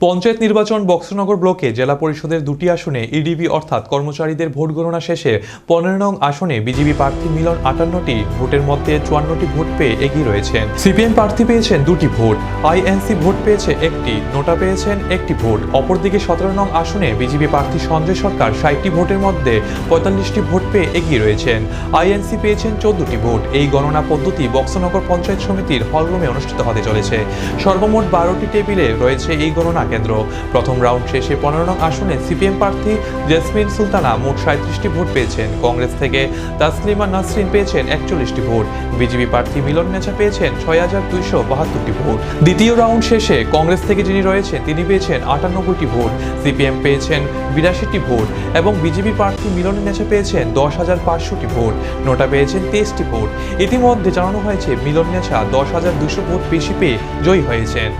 পঞ্চায়েত নির্বাচন বক্সনগর ব্লকে জেলা পরিষদের দুটি আসনে ইডিবি অর্থাৎ কর্মচারীদের ভোট গণনা শেষে পনেরো নং আসনে বিজেপি প্রার্থী মিলন আটান্নটি ভোটের মধ্যে চুয়ান্নটি ভোট পেয়ে এগিয়ে রয়েছেন। সিপিএম প্রার্থী পেয়েছেন দুটি ভোট, আইএনসি ভোট পেয়েছে একটি, নোটা পেয়েছেন একটি ভোট। অপরদিকে সতেরো নং আসনে বিজেপি প্রার্থী সঞ্জয় সরকার ষাটটি ভোটের মধ্যে পঁয়তাল্লিশটি ভোট পেয়ে এগিয়ে রয়েছেন। আইএনসি পেয়েছেন চোদ্দটি ভোট। এই গণনা পদ্ধতি বক্সনগর পঞ্চায়েত সমিতির হলরুমে অনুষ্ঠিত হতে চলেছে। সর্বমোট বারোটি টেবিলে রয়েছে এই গণনা কেন্দ্র। প্রথম রাউন্ড শেষে পনেরো নং আসনে সিপিএম প্রার্থী জেসমিন সুলতানা মোট সাঁত্রিশটি ভোট পেয়েছেন। কংগ্রেস থেকে তাসলিমা নাসরিন পেয়েছেন একচল্লিশটি ভোট। বিজেপি প্রার্থী মিলন নেচা পেয়েছেন ছয় হাজার দুইশো বাহাত্তরটি ভোট। দ্বিতীয় রাউন্ড শেষে কংগ্রেস থেকে যিনি রয়েছেন, তিনি পেয়েছেন আটানব্বইটি ভোট। সিপিএম পেয়েছেন বিরাশিটি ভোট এবং বিজেপি প্রার্থী মিলন নেচা পেয়েছেন দশ হাজার পাঁচশোটি ভোট। নোটা পেয়েছেন তেইশটি ভোট। ইতিমধ্যে জানানো হয়েছে, মিলন নেচা দশ হাজার দুশো ভোট বেশি পেয়ে জয়ী হয়েছেন।